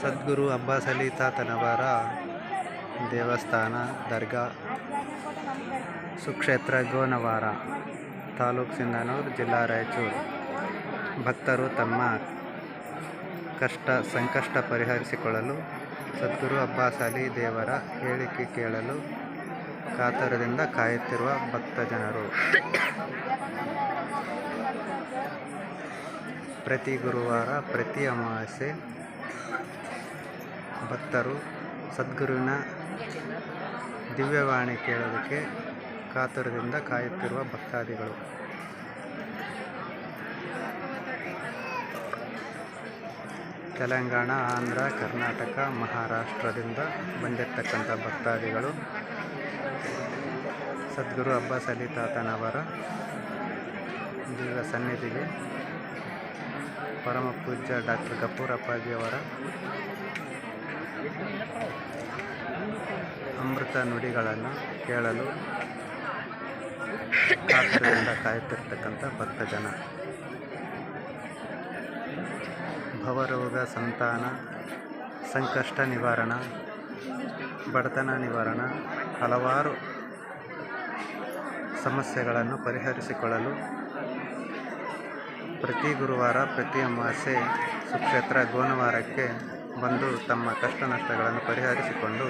ಸದ್ಗುರು ಅಬ್ಬಾಸ್ ಅಲಿ ತಾತನವರ ದೇವಸ್ಥಾನ, ದರ್ಗಾ, ಸುಕ್ಷೇತ್ರ, ಗೋನವಾರ ತಾಲೂಕು ಸಿಂಧನೂರು, ಜಿಲ್ಲಾ ರಾಯಚೂರು. ಭಕ್ತರು ತಮ್ಮ ಕಷ್ಟ, ಸಂಕಷ್ಟ ಪರಿಹರಿಸಿಕೊಳ್ಳಲು ಸದ್ಗುರು ಅಬ್ಬಾಸ್ ಅಲಿ ದೇವರ ಹೇಳಿಕೆ ಕೇಳಲು ಕಾತರದಿಂದ ಕಾಯುತ್ತಿರುವ ಭಕ್ತ ಪ್ರತಿ ಗುರುವಾರ, ಪ್ರತಿ ಅಮಾವಾಸ್ಯೆ ಭಕ್ತರು ಸದ್ಗುರುವಿನ ದಿವ್ಯವಾಣಿ ಕೇಳೋದಕ್ಕೆ ಕಾತುರದಿಂದ ಕಾಯುತ್ತಿರುವ ಭಕ್ತಾದಿಗಳು. ತೆಲಂಗಾಣ, ಆಂಧ್ರ, ಕರ್ನಾಟಕ, ಮಹಾರಾಷ್ಟ್ರದಿಂದ ಬಂದಿರತಕ್ಕಂಥ ಭಕ್ತಾದಿಗಳು. ಸದ್ಗುರು ಅಬ್ಬಾಸ್ ಅಲಿ ತಾತನವರ ದಿವ್ಯ ಸನ್ನಿಧಿಗೆ ಪರಮ ಪೂಜ್ಯ ಡಾಕ್ಟರ್ ಗಫೂರ್ ಅಪ್ಪಾಜಿಯವರ ಅಮೃತ ನುಡಿಗಳನ್ನು ಕೇಳಲು ಕಾತುರದಿಂದ ಕಾಯುತ್ತಿರ್ತಕ್ಕಂಥ ಭಕ್ತ ಜನ ಭವರೋಗ ಸಂತಾನ, ಸಂಕಷ್ಟ ನಿವಾರಣ, ಬಡತನ ನಿವಾರಣ, ಹಲವಾರು ಸಮಸ್ಯೆಗಳನ್ನು ಪರಿಹರಿಸಿಕೊಳ್ಳಲು ಪ್ರತಿ ಗುರುವಾರ ಪ್ರತಿ ಅಮಾವಾಸ್ಯೆ ಸುಕ್ಷೇತ್ರ ಗೋನವಾರಕ್ಕೆ ಬಂದು ತಮ್ಮ ಕಷ್ಟ ನಷ್ಟಗಳನ್ನು ಪರಿಹರಿಸಿಕೊಂಡು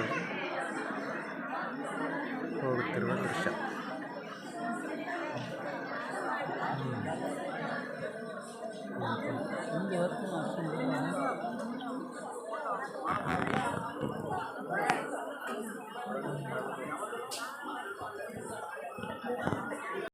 ಹೋಗುತ್ತಿರುವ ದೃಶ್ಯ.